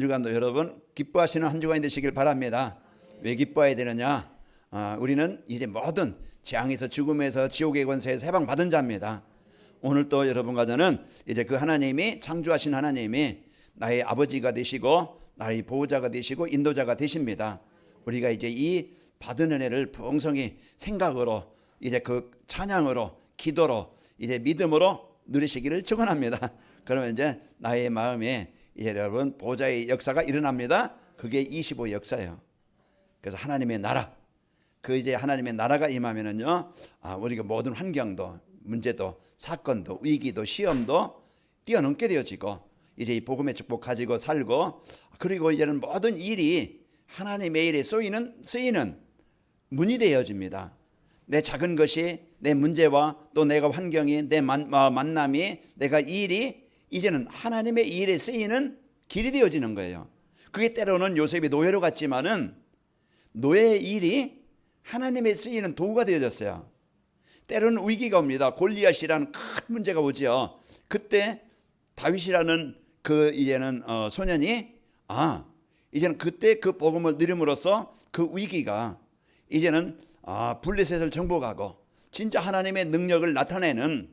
주간도 여러분 기뻐하시는 한 주간이 되시길 바랍니다. 왜 기뻐해야 되느냐? 아, 우리는 이제 모든 재앙에서 죽음에서 지옥의 권세에서 해방 받은 자입니다. 오늘 또 여러분과 저는 이제 그 하나님이 창조하신 하나님이 나의 아버지가 되시고 나의 보호자가 되시고 인도자가 되십니다. 우리가 이제 이 받은 은혜를 풍성히 생각으로 이제 그 찬양으로 기도로 이제 믿음으로 누리시기를 축원합니다. 그러면 이제 나의 마음에 여러분 보좌의 역사가 일어납니다. 그게 25 역사예요. 그래서 하나님의 나라 그 이제 하나님의 나라가 임하면은요, 아, 우리가 모든 환경도 문제도 사건도 위기도 시험도 뛰어넘게 되어지고 이제 이 복음의 축복 가지고 살고 그리고 이제는 모든 일이 하나님의 일에 쓰이는 쓰이는 문이 되어집니다. 내 작은 것이 내 문제와 또 내가 환경이 내 만, 어, 만남이 내가 이 일이 이제는 하나님의 일에 쓰이는 길이 되어지는 거예요. 그게 때로는 요셉이 노예로 갔지만은 노예의 일이 하나님의 쓰이는 도구가 되어졌어요. 때로는 위기가 옵니다. 골리앗이라는 큰 문제가 오지요. 그때 다윗이라는 그 이제는 어, 소년이 아 이제는 그때 그 복음을 누림으로써 그 위기가 이제는 아 블레셋을 정복하고 진짜 하나님의 능력을 나타내는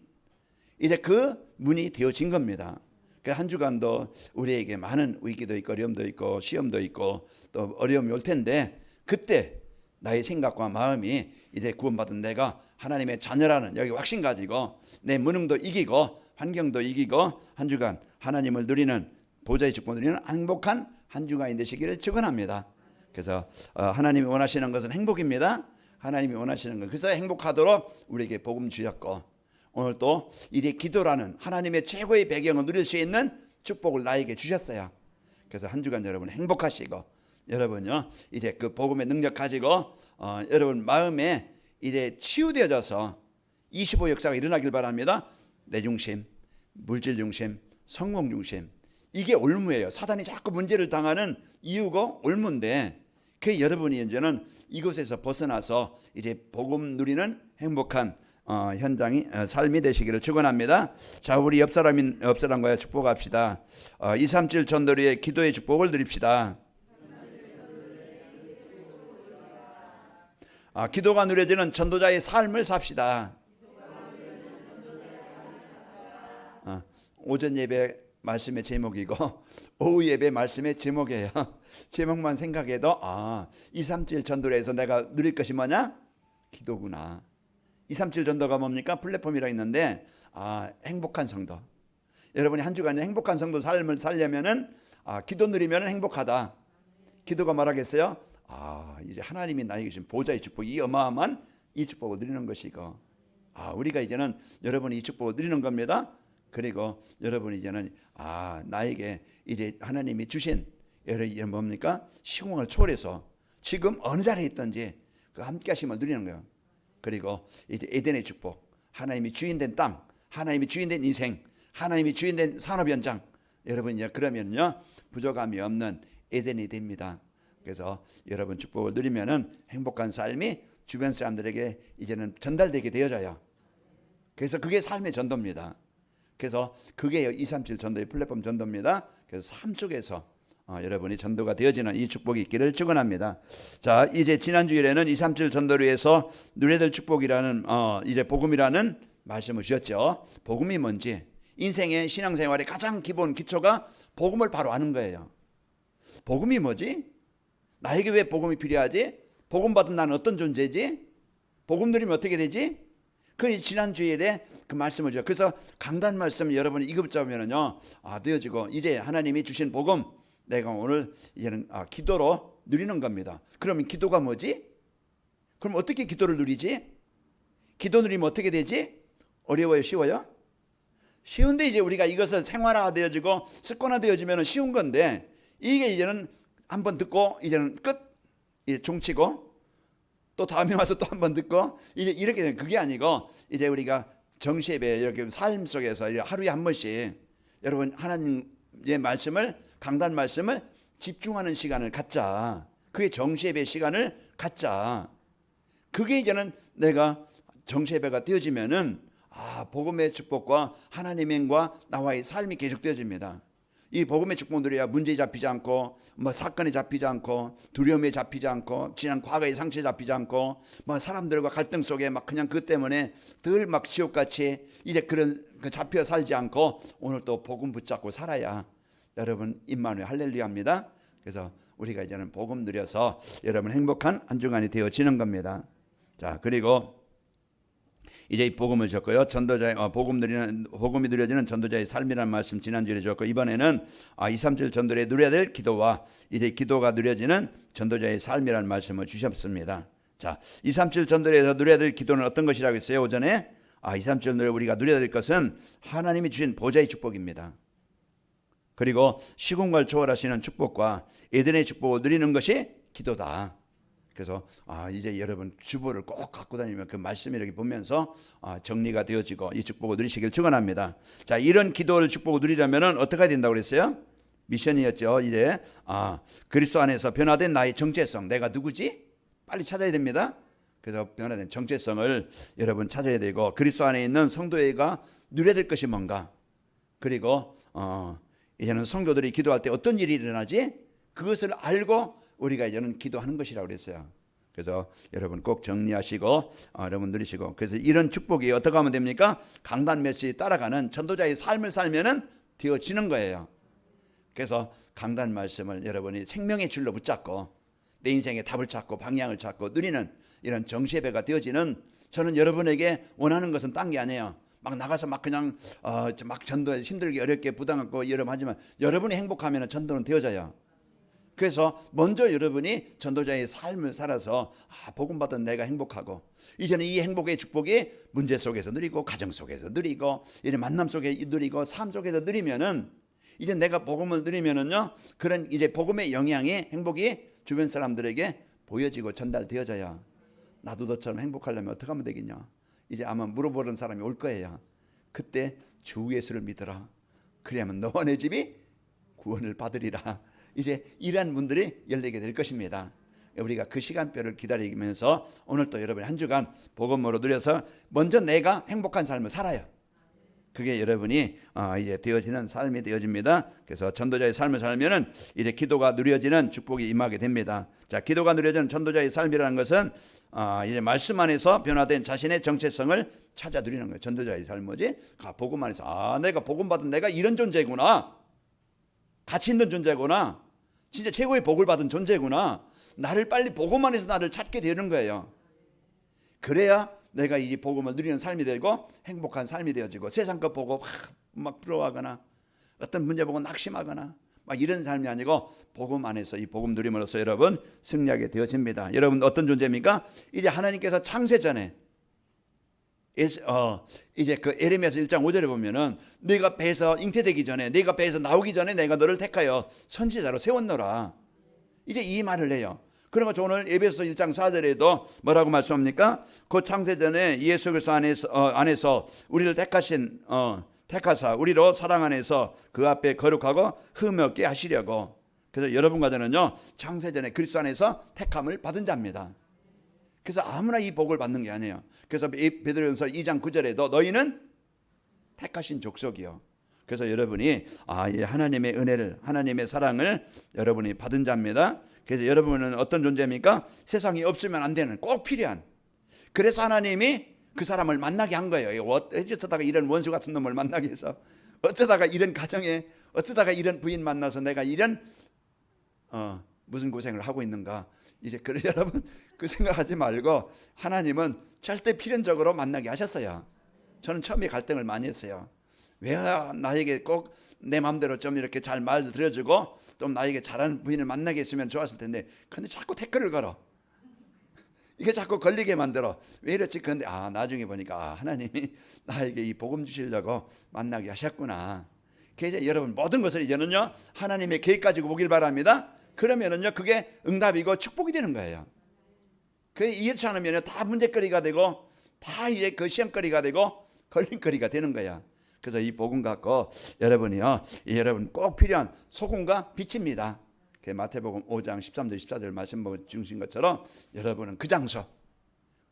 이제 그 문이 되어진 겁니다. 그한 주간도 우리에게 많은 위기도 있고 어려움도 있고 시험도 있고 또 어려움이 올 텐데 그때 나의 생각과 마음이 이제 구원받은 내가 하나님의 자녀라는 여기 확신 가지고 내 무능도 이기고 환경도 이기고 한 주간 하나님을 누리는 보좌의 축복을 누리는 행복한 한 주간이 되시기를 축원합니다. 그래서 어, 하나님이 원하시는 것은 행복입니다. 하나님이 원하시는 것. 그래서 행복하도록 우리에게 복음 주셨고 오늘 또 이제 기도라는 하나님의 최고의 배경을 누릴 수 있는 축복을 나에게 주셨어요. 그래서 한 주간 여러분 행복하시고 여러분요 이제 그 복음의 능력 가지고 어, 여러분 마음에 이제 치유되어져서 25 역사가 일어나길 바랍니다. 내 중심, 물질 중심, 성공 중심 이게 올무예요. 사단이 자꾸 문제를 당하는 이유가 올무인데 그 여러분이 이제는 이곳에서 벗어나서 이제 복음 누리는 행복한 어, 현장이 어, 삶이 되시기를 축원합니다. 자, 우리 옆 사람인 옆 사람과 축복합시다. 어, 237 전도리의 기도의 축복을 드립시다. 아, 기도가 누려지는 전도자의 삶을 삽시다. 어, 오전 예배 말씀의 제목이고 오후 예배 말씀의 제목이에요. 제목만 생각해도 아, 237 전도에서 내가 누릴 것이 뭐냐? 기도구나. 237 전도가 뭡니까? 플랫폼이라 있는데 아, 행복한 성도. 여러분이 한 주간에 행복한 성도 삶을 살려면은 아, 기도 누리면 행복하다. 기도가 말하겠어요? 아, 이제 하나님이 나에게 주신 보좌의 축복, 이 어마어마한 이 축복을 누리는 것이고, 아, 우리가 이제는 여러분이 이 축복을 누리는 겁니다. 그리고 여러분이 이제는 아, 나에게 이제 하나님이 주신 여러분 뭡니까? 시공을 초월해서 지금 어느 자리에 있든지 그 함께 하심을 누리는 거예요. 그리고 에덴의 축복, 하나님이 주인된 땅, 하나님이 주인된 인생, 하나님이 주인된 산업 현장. 여러분 이제 그러면요 부족함이 없는 에덴이 됩니다. 그래서 여러분 축복을 누리면은 행복한 삶이 주변 사람들에게 이제는 전달되게 되어져요. 그래서 그게 삶의 전도입니다. 그래서 그게 237 전도의 플랫폼 전도입니다. 그래서 삶 속에서 어, 여러분이 전도가 되어지는 이 축복이 있기를 축원합니다. 자, 이제 지난 주일에는 237 전도를 위해서 될 축복이라는 어, 이제 복음이라는 말씀을 주셨죠. 복음이 뭔지 인생의 신앙생활의 가장 기본 기초가 복음을 바로 아는 거예요. 복음이 뭐지? 나에게 왜 복음이 필요하지? 복음 받은 나는 어떤 존재지? 복음 누리면 어떻게 되지? 그 지난 주일에 그 말씀을 줘요. 그래서 강단 말씀 여러분이 이급 잡으면은요, 아, 되어지고 이제 하나님이 주신 복음 내가 오늘 이제는 아, 기도로 누리는 겁니다. 그러면 기도가 뭐지? 그럼 어떻게 기도를 누리지? 기도 누리면 어떻게 되지? 어려워요, 쉬워요? 쉬운데 이제 우리가 이것을 생활화 되어지고 습관화 되어지면 쉬운 건데 이게 이제는 한번 듣고 이제는 끝 이제 종치고 또 다음에 와서 또 한번 듣고 이제 이렇게 되는 그게 아니고 이제 우리가 정시예배 이렇게 삶 속에서 하루에 한 번씩 여러분 하나님의 말씀을 강단 말씀을 집중하는 시간을 갖자. 그게 정시예배 시간을 갖자. 그게 이제는 내가 정시예배가 되어지면은 아 복음의 축복과 하나님의 과 나와의 삶이 계속되어집니다. 이 복음의 축복 누려야 문제에 잡히지 않고 뭐 사건에 잡히지 않고 두려움에 잡히지 않고 지난 과거의 상처에 잡히지 않고 뭐 사람들과 갈등 속에 막 그냥 그 때문에 늘막 지옥같이 이제 그런 그 잡혀 살지 않고 오늘 또 복음 붙잡고 살아야 여러분 임마누엘 할렐루야입니다. 그래서 우리가 이제는 복음 누려서 여러분 행복한 한 주간이 되어지는 겁니다. 자 그리고 이제 이 복음을 줬고요. 전도자의 어, 복음 누리는 복음이 누려지는 전도자의 삶이라는 말씀 지난주에 줬고 이번에는 아, 2, 3절 전도에 누려야 될 기도와 이제 기도가 누려지는 전도자의 삶이라는 말씀을 주셨습니다. 자, 2, 3절 전도에서 누려야 될 기도는 어떤 것이라고 했어요? 오전에 아, 2, 3절 전도에 우리가 누려야 될 것은 하나님이 주신 보좌의 축복입니다. 그리고 시공간을 초월하시는 축복과 에덴의 축복을 누리는 것이 기도다. 그래서 아 이제 여러분 주보를 꼭 갖고 다니면 그 말씀이 이렇게 보면서 아, 정리가 되어지고 이 축복을 누리시길 축원합니다. 자 이런 기도를 축복을 누리려면은 어떻게 해야 된다고 그랬어요? 미션이었죠. 이제 아 그리스도 안에서 변화된 나의 정체성 내가 누구지? 빨리 찾아야 됩니다. 그래서 변화된 정체성을 여러분 찾아야 되고 그리스도 안에 있는 성도회가 누려야 될 것이 뭔가 그리고 어 이제는 성도들이 기도할 때 어떤 일이 일어나지? 그것을 알고 우리가 이제는 기도하는 것이라고 그랬어요. 그래서 여러분 꼭 정리하시고 어, 여러분 누리시고 그래서 이런 축복이 어떻게 하면 됩니까? 강단 메시지 따라가는 전도자의 삶을 살면은 되어지는 거예요. 그래서 강단 말씀을 여러분이 생명의 줄로 붙잡고 내 인생의 답을 찾고 방향을 찾고 누리는 이런 정시예배가 되어지는 저는 여러분에게 원하는 것은 딴 게 아니에요. 막 나가서 막 그냥 어, 막 전도에 힘들게 어렵게 부담 갖고 여러분 하지만 여러분이 행복하면 전도는 되어져요. 그래서 먼저 여러분이 전도자의 삶을 살아서 아, 복음 받은 내가 행복하고 이제는 이 행복의 축복이 문제 속에서 누리고 가정 속에서 누리고 이런 만남 속에 누리고 삶 속에서 누리면은 이제 내가 복음을 누리면은요 그런 이제 복음의 영향이 행복이 주변 사람들에게 보여지고 전달되어져요. 나도 너처럼 행복하려면 어떻게 하면 되겠냐? 이제 아마 물어보는 사람이 올 거예요. 그때 주 예수를 믿어라. 그래야만 너와 내 집이 구원을 받으리라. 이제 이러한 문들이 열리게 될 것입니다. 우리가 그 시간표를 기다리면서 오늘 또 여러분 한 주간 복음으로 누려서 먼저 내가 행복한 삶을 살아요. 그게 여러분이 어, 이제 되어지는 삶이 되어집니다. 그래서 전도자의 삶을 살면은 이제 기도가 누려지는 축복이 임하게 됩니다. 자, 기도가 누려지는 전도자의 삶이라는 것은 어, 이제 말씀 안에서 변화된 자신의 정체성을 찾아 누리는 거예요. 전도자의 삶 뭐지? 가 복음 안에서 아, 내가 복음 받은 내가 이런 존재구나. 가치 있는 존재구나. 진짜 최고의 복을 받은 존재구나. 나를 빨리 복음 안에서 나를 찾게 되는 거예요. 그래야 내가 이 복음을 누리는 삶이 되고 행복한 삶이 되어지고 세상 것 보고 막, 막 부러워하거나 어떤 문제 보고 낙심하거나 막 이런 삶이 아니고 복음 안에서 이 복음 누림으로써 여러분 승리하게 되어집니다. 여러분 어떤 존재입니까? 이제 하나님께서 창세 전에 어, 이제 그 에레미야서 1장 5절에 보면은 네가 배에서 잉태되기 전에 네가 배에서 나오기 전에 내가 너를 택하여 선지자로 세웠노라. 이제 이 말을 해요. 그러면 저 오늘 에베소 1장 4절에도 뭐라고 말씀합니까? 그 창세 전에 예수 그리스도 안에서 어, 안에서 우리를 택하신 어, 택하사 우리로 사랑 안에서 그 앞에 거룩하고 흠 없게 하시려고. 그래서 여러분과 저는요 창세 전에 그리스도 안에서 택함을 받은 자입니다. 그래서 아무나 이 복을 받는 게 아니에요. 그래서 이 베드로전서 2장 9절에도 너희는 택하신 족속이요. 그래서 여러분이 아, 이 하나님의 은혜를 하나님의 사랑을 여러분이 받은 자입니다. 그래서 여러분은 어떤 존재입니까? 세상이 없으면 안 되는 꼭 필요한. 그래서 하나님이 그 사람을 만나게 한 거예요. 어쩌다가 이런 원수 같은 놈을 만나게 해서 어쩌다가 이런 가정에 어쩌다가 이런 부인 만나서 내가 이런 어, 무슨 고생을 하고 있는가. 이제 그 여러분 그 생각하지 말고 하나님은 절대 필연적으로 만나게 하셨어요. 저는 처음에 갈등을 많이 했어요. 왜 나에게 꼭 내 마음대로 좀 이렇게 잘말 들어주고 좀 나에게 잘하는 부인을 만나게 했으면 좋았을 텐데 근데 자꾸 태클을 걸어. 이게 자꾸 걸리게 만들어. 왜 이렇지? 근데 아 나중에 보니까 아, 하나님이 나에게 이 복음 주시려고 만나게 하셨구나. 그래서 여러분 모든 것을 이제는요 하나님의 계획 가지고 보길 바랍니다. 그러면은요 그게 응답이고 축복이 되는 거예요. 그 이해치 않으면 다 문제거리가 되고 다 이제 그 시험거리가 되고 걸림거리가 되는 거야. 그래서 이 복음 갖고 여러분이요, 이 여러분 꼭 필요한 소금과 빛입니다. 그 마태복음 5장 13절 14절 말씀 주신 것처럼 여러분은 그 장소,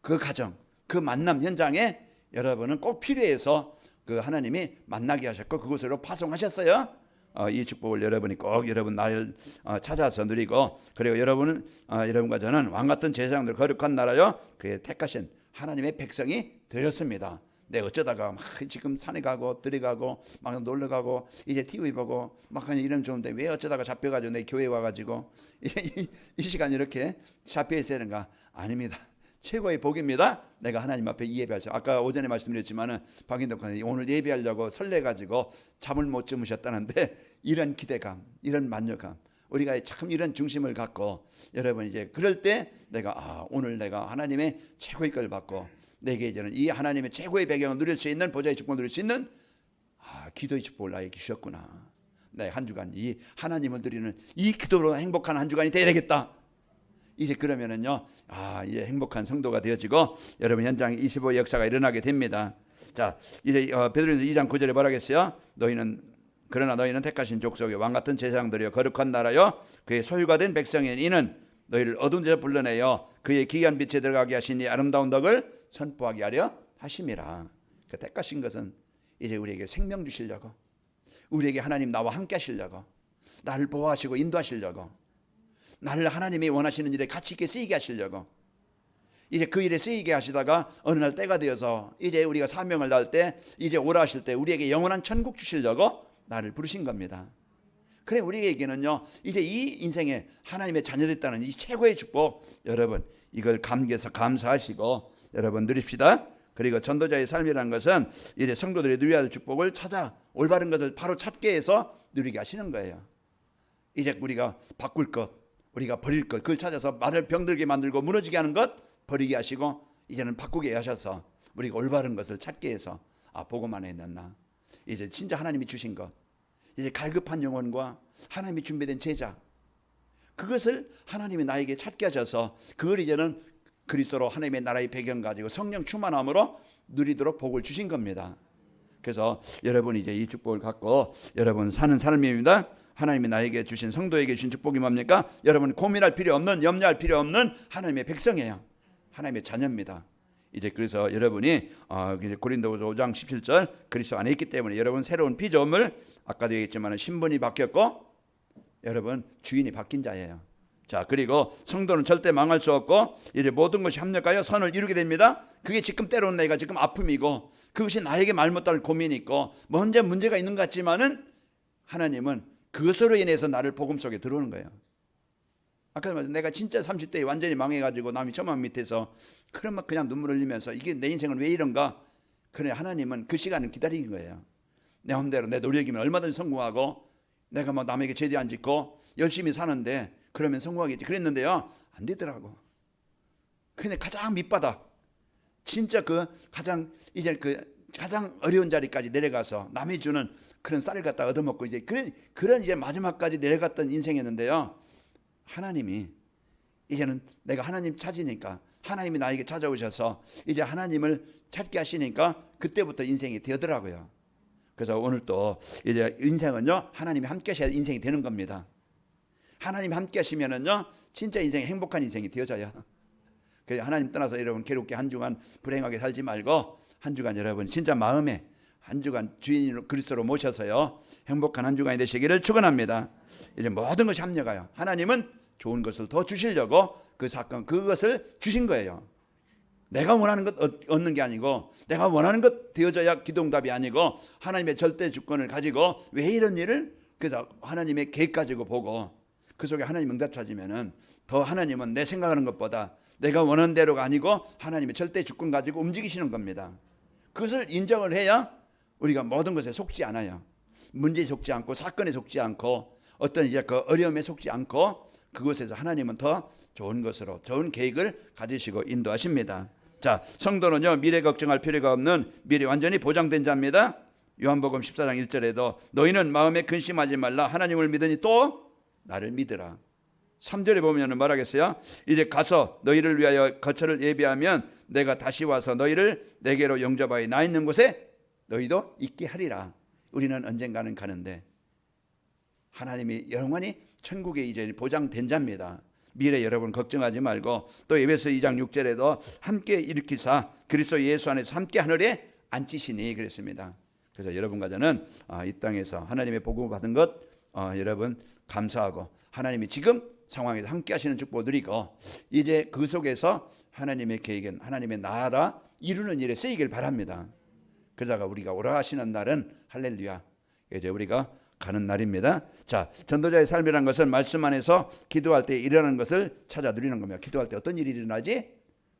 그 가정, 그 만남 현장에 여러분은 꼭 필요해서 그 하나님이 만나게 하셨고 그곳으로 파송하셨어요. 어, 이 축복을 여러분이 꼭 여러분 나를 어, 찾아서 누리고 그리고 여러분은 어, 여러분과 저는 왕 같은 제사장들 거룩한 나라요 그의 택하신 하나님의 백성이 되었습니다. 내 어쩌다가 막 지금 산에 가고 들에 가고 막 놀러 가고 이제 TV 보고 막 그냥 이러면 좋은데 왜 어쩌다가 잡혀가지고 내 교회 와가지고 이, 이, 이 시간 이렇게 잡혀 있어야 되는가 아닙니다. 최고의 복입니다. 내가 하나님 앞에 수. 아까 오전에 말씀드렸지만은 박인덕 관 오늘 예배하려고 설레 가지고 잠을 못 주무셨다는데 이런 기대감, 이런 만족감. 우리가 참 이런 중심을 갖고 여러분 이제 그럴 때 내가 아 오늘 내가 하나님의 최고의 걸 받고 내게 이제는 이 하나님의 최고의 배경을 누릴 수 있는 보좌의 축복을 누릴 수 있는 아 기도의 축복을 나에게 주셨구나. 내한 주간 이 하나님을 드리는 이 기도로 행복한 한 주간이 되야 되겠다. 이제 그러면은요, 아, 이제 행복한 성도가 되어지고 여러분 현장 25 역사가 일어나게 됩니다. 자, 이제 어, 베드로전서 2장 9절에 뭐라겠어요? 너희는 그러나 너희는 택하신 족속의 왕 같은 제사장들이여 거룩한 나라여 그의 소유가 된 백성인 이는 너희를 어두운 데서 불러내어 그의 기이한 빛에 들어가게 이 아름다운 덕을 선포하게 하려 하심이라. 그 택하신 것은 이제 우리에게 생명 주시려고 우리에게 하나님 나와 함께 하시려고 나를 보호하시고 인도하시려고 나를 하나님이 원하시는 일에 같이 있게 쓰이게 하시려고 이제 그 일에 쓰이게 하시다가 어느 날 때가 되어서 이제 우리가 사명을 다할 때 이제 오라 하실 때 우리에게 영원한 천국 주시려고 나를 부르신 겁니다. 그래 우리에게는요 이제 이 인생에 하나님의 자녀됐다는 이 최고의 축복 여러분 이걸 감기해서 감사하시고 여러분 누립시다. 그리고 전도자의 삶이라는 것은 이제 성도들이 누려야 할 축복을 찾아 올바른 것을 바로 찾게 해서 누리게 하시는 거예요. 이제 우리가 바꿀 것, 우리가 버릴 것, 그걸 찾아서 말을 병들게 만들고 무너지게 하는 것 버리게 하시고 이제는 바꾸게 하셔서 우리가 올바른 것을 찾게 해서 아 보고만 했나 이제 진짜 하나님이 주신 것 이제 갈급한 영혼과 하나님이 준비된 제자 그것을 하나님이 나에게 찾게 하셔서 그걸 이제는 그리스도로 하나님의 나라의 배경 가지고 성령 충만함으로 누리도록 복을 주신 겁니다. 그래서 여러분 이제 이 축복을 갖고 여러분 사는 삶입니다. 하나님이 나에게 주신 성도에게 주신 축복이 뭡니까? 여러분 고민할 필요 없는 염려할 필요 없는 하나님의 백성이에요. 하나님의 자녀입니다. 이제 그래서 여러분이 어, 이제 고린도후서 5장 17절 그리스도 안에 있기 때문에 여러분 새로운 피조물 아까도 얘기했지만 신분이 바뀌었고 여러분 주인이 바뀐 자예요. 자 그리고 성도는 절대 망할 수 없고 이제 모든 것이 합력하여 선을 이루게 됩니다. 그게 지금 때로는 내가 지금 아픔이고 그것이 나에게 말 못할 고민이 있고 먼저 문제가 있는 것 같지만은 하나님은 그것으로 인해서 나를 복음 속에 들어오는 거예요. 아까 말씀 내가 진짜 30대에 완전히 망해가지고 남이 저만 밑에서 그러면 그냥 눈물 흘리면서 이게 내 인생은 왜 이런가? 그래 하나님은 그 시간을 기다리는 거예요. 내 마음대로 내 노력이면 얼마든지 성공하고 내가 뭐 남에게 죄지 안 짓고 열심히 사는데 그러면 성공하겠지 그랬는데요 안 되더라고. 근데 가장 밑바닥 진짜 그 가장 이제 그 가장 어려운 자리까지 내려가서 남이 주는 그런 쌀을 갖다 얻어먹고 이제 그런 그런 이제 마지막까지 내려갔던 인생이었는데요. 하나님이 이제는 내가 하나님 찾으니까 하나님이 나에게 찾아오셔서 이제 하나님을 찾게 하시니까 그때부터 인생이 되더라고요. 그래서 오늘 또 이제 인생은요 하나님이 함께 하셔야 인생이 되는 겁니다. 하나님 함께 하시면은요 진짜 인생이 행복한 인생이 되어져요. 그래서 하나님 떠나서 여러분 괴롭게 한 주간 불행하게 살지 말고 한 주간 여러분 진짜 마음에 한 주간 주인 그리스도로 모셔서요 행복한 한 주간이 되시기를 축원합니다. 이제 모든 것이 합력하여 하나님은 좋은 것을 더 주시려고 그 사건 그것을 주신 거예요. 내가 원하는 것 얻- 얻는 게 아니고 내가 원하는 것 되어져야 기도응답이 아니고 하나님의 절대 주권을 가지고 왜 이런 일을 그래서 하나님의 계획 가지고 보고 그 속에 하나님 응답 찾으면은 더 하나님은 내 생각하는 것보다 내가 원하는 대로가 아니고 하나님의 절대 주권 가지고 움직이시는 겁니다. 그것을 인정을 해야 우리가 모든 것에 속지 않아요. 문제에 속지 않고 사건에 속지 않고 어떤 이제 그 어려움에 속지 않고 그것에서 하나님은 더 좋은 것으로 좋은 계획을 가지시고 인도하십니다. 자, 성도는요 미래 걱정할 필요가 없는 미래 완전히 보장된 자입니다. 요한복음 14장 1절에도 너희는 마음에 근심하지 말라 하나님을 믿으니 또 나를 믿으라. 3절에 보면은 말하겠어요. 이제 가서 너희를 위하여 거처를 예비하면 내가 다시 와서 너희를 내게로 영접하여 나 있는 곳에 너희도 있게 하리라. 우리는 언젠가는 가는데 하나님이 영원히 천국에 이제 보장된 자입니다. 미래 여러분 걱정하지 말고 또 에베소 2장 6절에도 함께 일으키사 그리스도 예수 안에서 함께 하늘에 앉히시니 그랬습니다. 그래서 여러분과 저는 아, 이 땅에서 하나님의 복음을 받은 것 어, 여러분 감사하고 하나님이 지금 상황에서 함께 하시는 축복을 누리고 이제 그 속에서 하나님의 계획은 하나님의 나라 이루는 일에 쓰이길 바랍니다. 그러다가 우리가 오라하시는 날은 할렐루야. 이제 우리가 가는 날입니다. 자, 전도자의 삶이란 것은 말씀 안에서 기도할 때 일어나는 것을 찾아 누리는 겁니다. 기도할 때 어떤 일이 일어나지?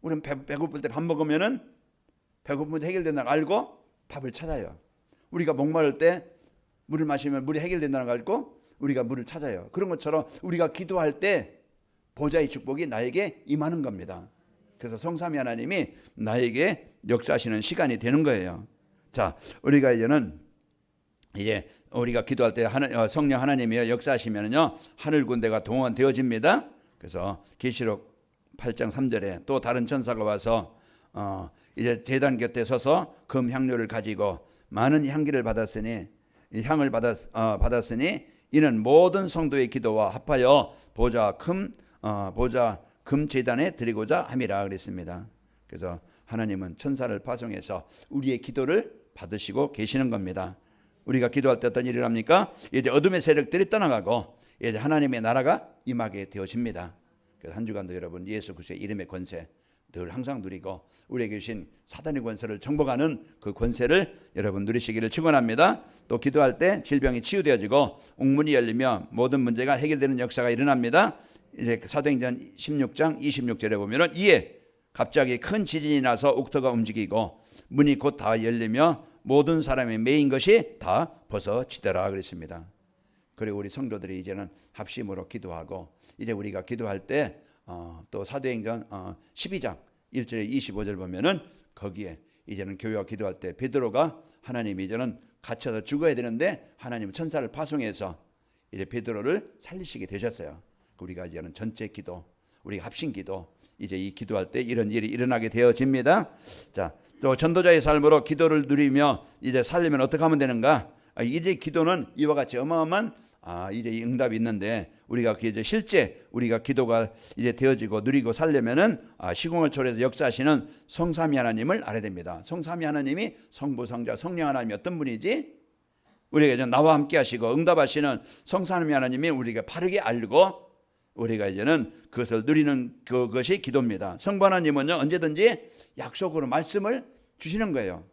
우리는 배, 배고플 때 밥 먹으면은 배고픔이 해결된다는 걸 알고 밥을 찾아요. 우리가 목마를 때 물을 마시면 물이 해결된다는 걸 알고 우리가 물을 찾아요. 그런 것처럼 우리가 기도할 때 보좌의 축복이 나에게 임하는 겁니다. 그래서 성삼위 하나님이 나에게 역사하시는 시간이 되는 거예요. 자, 우리가 이제는 이제 우리가 기도할 때 하나, 어, 성령 하나님이 역사하시면요 하늘 군대가 동원되어집니다. 그래서 계시록 8장 3절에 또 다른 천사가 와서 어, 이제 제단 곁에 서서 금 향료를 가지고 많은 향기를 받았으니 이 향을 받았 어, 받았으니 이는 모든 성도의 기도와 합하여 보좌 금 어, 보좌 금 제단에 드리고자 함이라 그랬습니다. 그래서 하나님은 천사를 파송해서 우리의 기도를 받으시고 계시는 겁니다. 우리가 기도할 때 어떤 일이 납니까? 이제 어둠의 세력들이 떠나가고 이제 하나님의 나라가 임하게 되어집니다. 그래서 한 주간도 여러분 예수 그리스도의 이름의 권세 늘 항상 누리고 우리에게 주신 사단의 권세를 정복하는 그 권세를 여러분 누리시기를 축원합니다. 또 기도할 때 질병이 치유되어지고 옥문이 열리며 모든 문제가 해결되는 역사가 일어납니다. 이제 사도행전 16장 26절에 보면은 이에 갑자기 큰 지진이 나서 옥토가 움직이고 문이 곧 다 열리며 모든 사람의 메인 것이 다 벗어지더라 그랬습니다. 그리고 우리 성도들이 이제는 합심으로 기도하고 이제 우리가 기도할 때 어, 또 사도행전 어, 12장 1절에 25절 보면은 거기에 이제는 교회와 기도할 때 베드로가 하나님 이제는 갇혀서 죽어야 되는데 하나님 천사를 파송해서 이제 베드로를 살리시게 되셨어요. 우리가 이제는 전체 기도, 우리 합심 기도, 이제 이 기도할 때 이런 일이 일어나게 되어집니다. 자, 또 전도자의 삶으로 기도를 누리며 이제 살려면 어떻게 하면 되는가? 아, 이제 기도는 이와 같이 어마어마한 아, 이제 이 응답이 있는데 우리가 그 이제 실제 우리가 기도가 이제 되어지고 누리고 살려면은 아, 시공을 초래해서 역사하시는 성삼위 하나님을 알아야 됩니다. 성삼위 하나님이 성부, 성자, 성령 하나님이 어떤 분이지? 우리가 이제 나와 함께 하시고 응답하시는 성삼위 하나님이 우리가 바르게 알고 우리가 이제는 그것을 누리는 그것이 기도입니다. 성부 하나님은요 언제든지 약속으로 말씀을 주시는 거예요.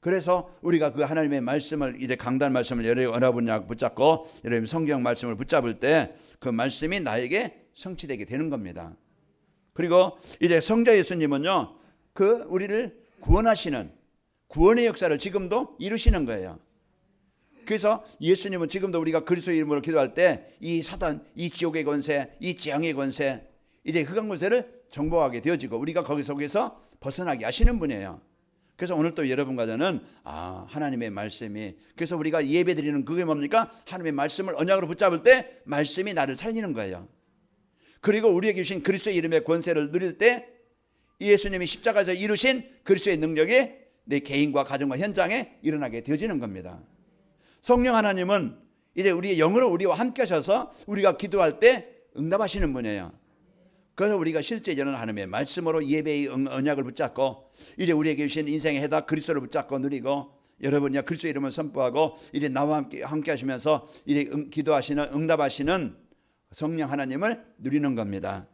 그래서 우리가 그 하나님의 말씀을 이제 강단 말씀을 여러분 붙잡고 여러분 성경 말씀을 붙잡을 때 그 말씀이 나에게 성취되게 되는 겁니다. 그리고 이제 성자 예수님은요 그 우리를 구원하시는 구원의 역사를 지금도 이루시는 거예요. 그래서 예수님은 지금도 우리가 그리스도 이름으로 기도할 때 이 사단, 이 지옥의 권세, 이 재앙의 권세, 이제 흑암 권세를 정복하게 되어지고 우리가 거기 속에서 벗어나게 하시는 분이에요. 그래서 오늘 또 여러분과 저는 아 하나님의 말씀이 그래서 우리가 예배 드리는 그게 뭡니까? 하나님의 말씀을 언약으로 붙잡을 때 말씀이 나를 살리는 거예요. 그리고 우리에게 주신 그리스도의 이름의 권세를 누릴 때 예수님이 십자가에서 이루신 그리스도의 능력이 내 개인과 가정과 현장에 일어나게 되어지는 겁니다. 성령 하나님은 이제 우리의 영으로 우리와 함께 하셔서 우리가 기도할 때 응답하시는 분이에요. 그래서 우리가 실제 이제는 하나님의 말씀으로 예배의 언약을 붙잡고 이제 우리에게 주신 인생의 해답 그리스도를 붙잡고 누리고 여러분이 그리스도 이름을 선포하고 이제 나와 함께, 함께 하시면서 이제 응, 기도하시는 응답하시는 성령 하나님을 누리는 겁니다.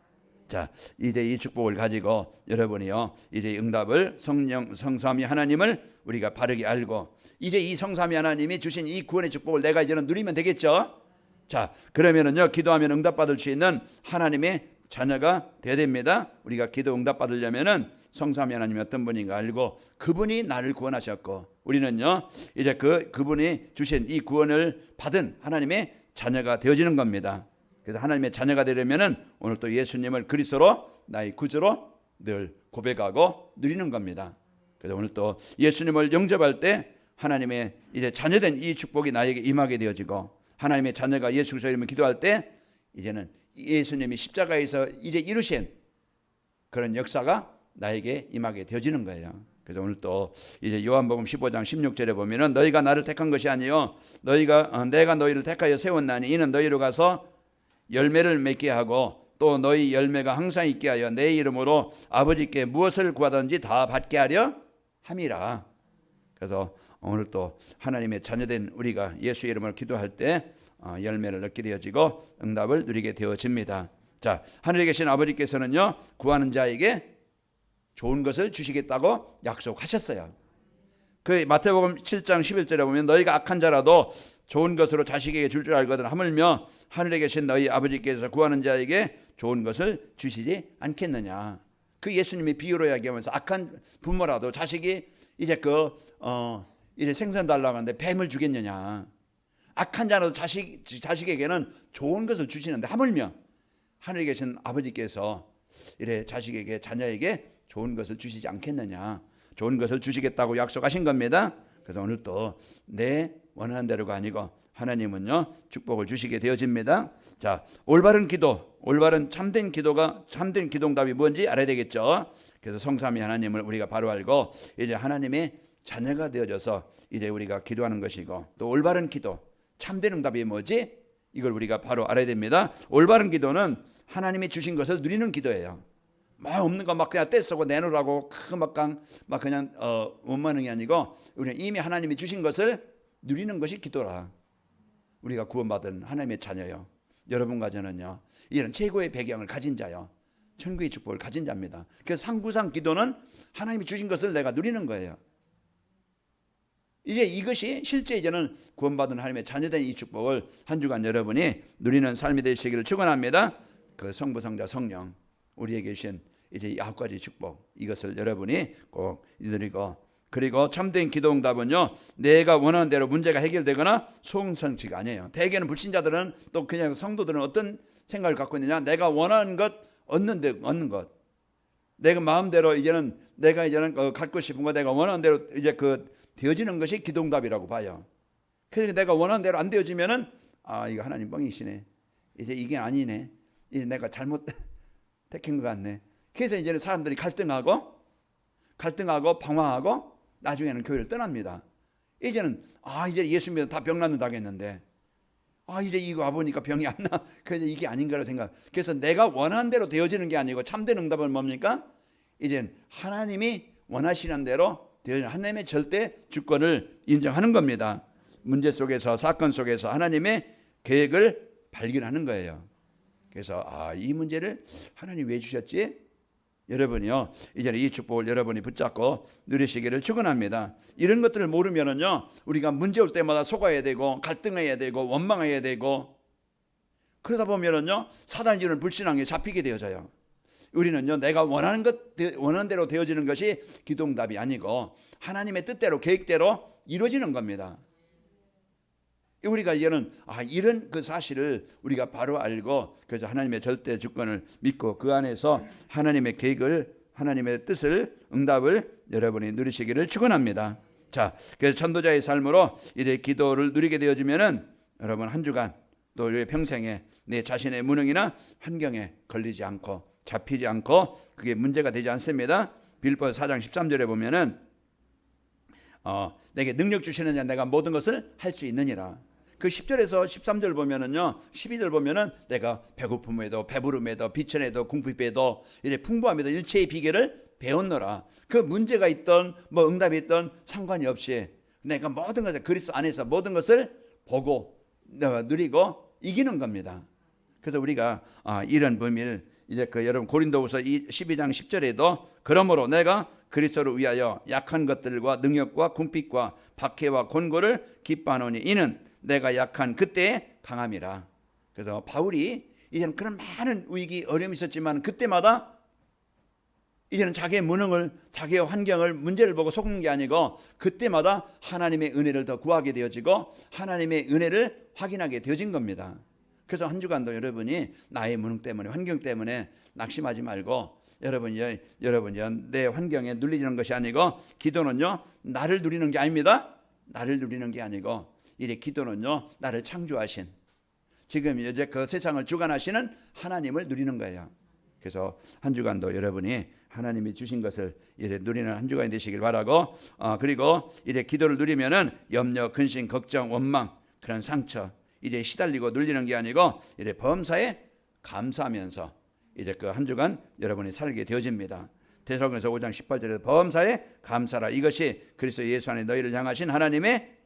자, 이제 이 축복을 가지고 여러분이요. 이제 응답을 성령 성삼위 하나님을 우리가 바르게 알고 이제 이 성삼위 하나님이 주신 이 구원의 축복을 내가 이제는 누리면 되겠죠? 자, 그러면은요. 기도하면 응답 받을 수 있는 하나님의 자녀가 되어야 됩니다. 우리가 기도 응답 받으려면은 성삼위 하나님이 어떤 분인가 알고 그분이 나를 구원하셨고 우리는요 이제 그 그분이 주신 이 구원을 받은 하나님의 자녀가 되어지는 겁니다. 그래서 하나님의 자녀가 되려면은 오늘 또 예수님을 그리스도로 나의 구주로 늘 고백하고 누리는 겁니다. 그래서 오늘 또 예수님을 영접할 때 하나님의 이제 자녀된 이 축복이 나에게 임하게 되어지고 하나님의 자녀가 예수 그리스도 이름을 기도할 때 이제는 예수님이 십자가에서 이제 이루신 그런 역사가 나에게 임하게 되어지는 거예요. 그래서 오늘 또 이제 요한복음 15장 16절에 보면은 너희가 나를 택한 것이 아니요 너희가 어, 내가 너희를 택하여 세웠나니 이는 너희로 가서 열매를 맺게 하고 또 너희 열매가 항상 있게 하여 내 이름으로 아버지께 무엇을 구하든지 다 받게 하려 함이라. 그래서 오늘 또 하나님의 자녀된 우리가 예수 이름을 기도할 때 어, 열매를 얻게 되어지고 응답을 누리게 되어집니다. 자 하늘에 계신 아버지께서는요 구하는 자에게 좋은 것을 주시겠다고 약속하셨어요. 그 마태복음 7장 11절에 보면 너희가 악한 자라도 좋은 것으로 자식에게 줄 줄 알거든 하물며 하늘에 계신 너희 아버지께서 구하는 자에게 좋은 것을 주시지 않겠느냐. 그 예수님이 비유로 이야기하면서 악한 부모라도 자식이 이제 그 어 이제 생선 달라고 하는데 뱀을 주겠느냐. 악한 자라도 자식 자식에게는 좋은 것을 주시는데 하물며 하늘에 계신 아버지께서 이래 자식에게 자녀에게 좋은 것을 주시지 않겠느냐. 좋은 것을 주시겠다고 약속하신 겁니다. 그래서 오늘 또 내 원하는 대로가 아니고 하나님은요 축복을 주시게 되어집니다. 자 올바른 기도, 올바른 참된 기도가 참된 기도답이 뭔지 알아야 되겠죠. 그래서 성삼위 하나님을 우리가 바로 알고 이제 하나님의 자녀가 되어져서 이제 우리가 기도하는 것이고 또 올바른 기도, 참된 응답이 뭐지? 이걸 우리가 바로 알아야 됩니다. 올바른 기도는 하나님이 주신 것을 누리는 기도예요. 막 없는 거 막 그냥 떼쓰고 내놓으라고 크막강 막 그냥 어 원만한 게 아니고 우리는 이미 하나님이 주신 것을 누리는 것이 기도라. 우리가 구원받은 하나님의 자녀요. 여러분과 저는요. 이런 최고의 배경을 가진 자요. 천국의 축복을 가진 자입니다. 그래서 상구상 기도는 하나님이 주신 것을 내가 누리는 거예요. 이제 이것이 실제 이제는 구원받은 하나님의 자녀된 이 축복을 한 주간 여러분이 누리는 삶이 되시기를 축원합니다. 그 성부 성자 성령 우리에게 주신 이제 아홉 가지 축복 이것을 여러분이 꼭 누리고 그리고 참된 기도 응답은요 내가 원하는 대로 문제가 해결되거나 소응성치가 아니에요. 대개는 불신자들은 또 그냥 성도들은 어떤 생각을 갖고 있느냐 내가 원하는 것 얻는 데 얻는 것 내가 마음대로 이제는 내가 이제는 어, 갖고 싶은 거 내가 원하는 대로 이제 그 되어지는 것이 기도응답이라고 봐요. 그래서 내가 원하는 대로 안 되어지면은 아 이거 하나님 뻥이시네. 이제 이게 아니네. 이제 내가 잘못 택한 것 같네. 그래서 이제는 사람들이 갈등하고 갈등하고 방황하고 나중에는 교회를 떠납니다. 이제는 아 이제 예수 믿어 다 병 낫는다 했는데 아 이제 이거 와보니까 병이 안 나. 그래서 이게 아닌가를 생각. 그래서 내가 원하는 대로 되어지는 게 아니고 참된 응답은 뭡니까? 이젠 하나님이 원하시는 대로 하나님의 절대 주권을 인정하는 겁니다. 문제 속에서 사건 속에서 하나님의 계획을 발견하는 거예요. 그래서 아 이 문제를 하나님 왜 주셨지? 여러분이요 이제는 이 축복을 여러분이 붙잡고 누리시기를 축원합니다. 이런 것들을 모르면은요 우리가 문제 올 때마다 속아야 되고 갈등해야 되고 원망해야 되고 그러다 보면은요 사단이 주는 불신앙에 잡히게 되어져요. 우리는요 내가 원하는 것 원하는 대로 되어지는 것이 기도응답이 아니고 하나님의 뜻대로 계획대로 이루어지는 겁니다. 우리가 이제는 아 이런 그 사실을 우리가 바로 알고 그래서 하나님의 절대 주권을 믿고 그 안에서 하나님의 계획을 하나님의 뜻을 응답을 여러분이 누리시기를 축원합니다. 자, 그래서 천도자의 삶으로 이래 기도를 누리게 되어지면은 여러분 한 주간 또 평생에 내 자신의 무능이나 환경에 걸리지 않고 잡히지 않고 그게 문제가 되지 않습니다. 빌보 4장 13절에 보면은 어, 내게 능력 주시는 자 내가 모든 것을 할 수 있느니라. 그 10절에서 13절 보면은요. 12절 보면은 내가 배고픔에도 배부름에도 비천에도 궁핍에도 이제 풍부함에도 일체의 비결을 배웠노라. 그 문제가 있던 뭐 응답이 있던 상관이 없이 내가 모든 것을 그리스도 안에서 모든 것을 보고 누리고 이기는 겁니다. 그래서 우리가 아, 이런 범위를 이제 그 여러분 고린도후서 12장 10절에도 그러므로 내가 그리스도를 위하여 약한 것들과 능력과 궁핍과 박해와 곤고를 기뻐하노니 이는 내가 약한 그때의 강함이라. 그래서 바울이 이제는 그런 많은 위기 어려움이 있었지만 그때마다 이제는 자기의 무능을 자기의 환경을 문제를 보고 속는 게 아니고 그때마다 하나님의 은혜를 더 구하게 되어지고 하나님의 은혜를 확인하게 되어진 겁니다. 그래서 한 주간도 여러분이 나의 무능 때문에 환경 때문에 낙심하지 말고 여러분이 여러분이 내 환경에 눌리는 것이 아니고 기도는요 나를 누리는 게 아닙니다. 나를 누리는 게 아니고 이제 기도는요 나를 창조하신 지금 이제 그 세상을 주관하시는 하나님을 누리는 거예요. 그래서 한 주간도 여러분이 하나님이 주신 것을 이제 누리는 한 주간이 되시길 바라고 어, 그리고 이제 기도를 누리면은 염려, 근심, 걱정, 원망 그런 상처 이제 시달리고 눌리는 게 아니고 이제 범사에 감사하면서 이제 그 한 주간 여러분이 살게 되어집니다. 대사로서 5장 18절에 범사에 감사라 이것이 그리스도 예수 안에 너희를 향하신 하나님의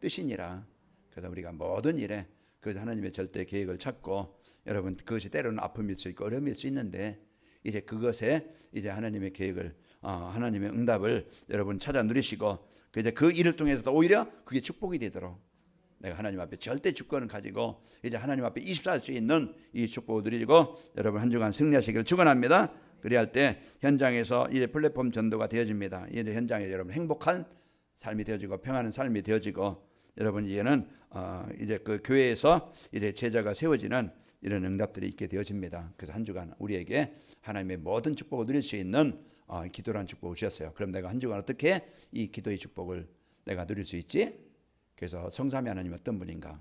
뜻이니라. 그래서 우리가 모든 일에 그래서 하나님의 절대 계획을 찾고 여러분 그것이 때로는 아픔일 수 있고 어려움일 수 있는데 이제 그것에 이제 하나님의 계획을 어, 하나님의 응답을 여러분 찾아 누리시고 그 이제 그 일을 통해서 도 오히려 그게 축복이 되도록 내가 하나님 앞에 절대 주권을 가지고 이제 하나님 앞에 24할 수 있는 이 축복을 누리고 여러분 한 주간 승리하시기를 축원합니다. 그리할 때 현장에서 이제 플랫폼 전도가 되어집니다. 이제 현장에 여러분 행복한 삶이 되어지고 평안한 삶이 되어지고 여러분 이제는 어, 이제 그 교회에서 이제 제자가 세워지는 이런 응답들이 있게 되어집니다. 그래서 한 주간 우리에게 하나님의 모든 축복을 누릴 수 있는 어, 기도라는 축복을 주셨어요. 그럼 내가 한 주간 어떻게 이 기도의 축복을 내가 누릴 수 있지? 그래서 성삼위 하나님 어떤 분인가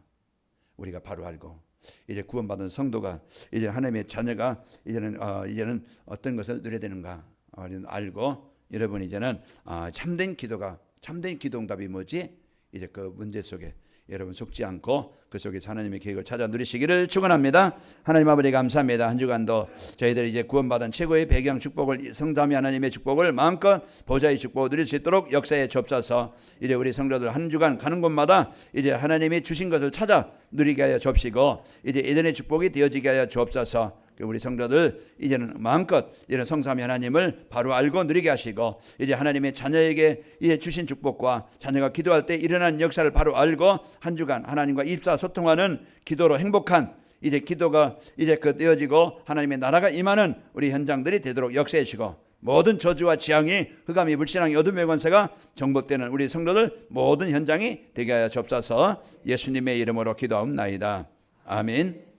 우리가 바로 알고 이제 구원받은 성도가 이제 하나님의 자녀가 이제는 어, 이제는 어떤 것을 누려야 되는가 어, 알고 여러분 이제는 어, 참된 기도가 참된 기도 응답이 뭐지? 이제 그 문제 속에 여러분 속지 않고 그 속에서 하나님의 계획을 찾아 누리시기를 축원합니다. 하나님 아버지 감사합니다. 한 주간도 저희들이 이제 구원받은 최고의 배경 축복을 성삼위 하나님의 축복을 마음껏 보좌의 축복을 누릴 수 있도록 역사에 접사서 이제 우리 성도들 한 주간 가는 곳마다 이제 하나님이 주신 것을 찾아 누리게 하여 줍시고 이제 예전의 축복이 되어지게 하여 주옵소서. 그 우리 성도들 이제는 마음껏 이런 성삼위 하나님을 바로 알고 누리게 하시고 이제 하나님의 자녀에게 이제 주신 축복과 자녀가 기도할 때 일어난 역사를 바로 알고 한 주간 하나님과 입사 소통하는 기도로 행복한 이제 기도가 이제 그 되어지고 하나님의 나라가 임하는 우리 현장들이 되도록 역사해 주시고 모든 저주와 지향이 흑암이 불신앙이 어둠의 권세가 정복되는 우리 성도들 모든 현장이 되게 하여 접사서 예수님의 이름으로 기도하옵나이다. 아멘.